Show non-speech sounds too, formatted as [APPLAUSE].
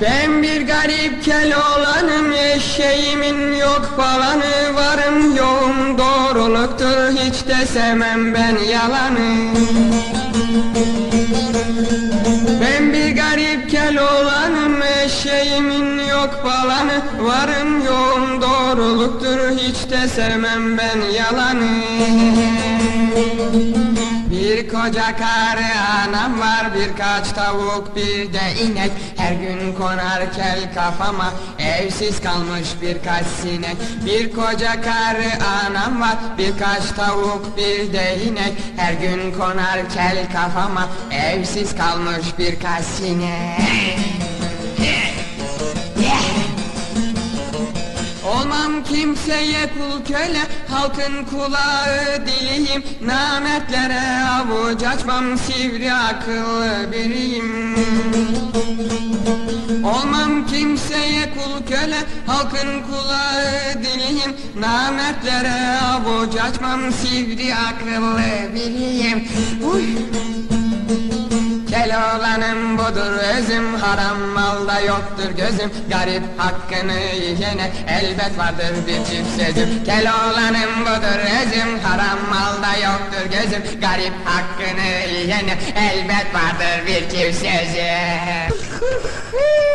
Ben bir garip kel olanım Eşeğimin yok falanı Varım yoğum doğruluktur Hiç de sevmem ben yalanı. Ben bir garip kel olanım eşeğimin yok falanı Varım yoğum doğruluktur hiç de sevmem ben yalanı. Bir koca karı anam var birkaç tavuk bir de inek. Her gün konar kel kafama evsiz kalmış birkaç sinek. Bir koca karı anam var birkaç tavuk bir de inek. Her gün konar kel kafama evsiz kalmış birkaç sinek Olmam kimseye kul köle Halkın kulağı diliyim Nametlere avuç açmam Sivri akıllı biriyim. Olmam kimseye kul köle Halkın kulağı diliyim Nametlere avuç açmam Sivri akıllı biriyim. Uy. Keloğlanım budur özüm Haram malda yoktur gözüm. Garip hakkını yiyene Elbet vardır bir çift sözüm. Keloğlanım budur özüm Haram malda yoktur gözüm. Garip hakkını yiyene Elbet vardır bir çift sözüm [LAUGHS]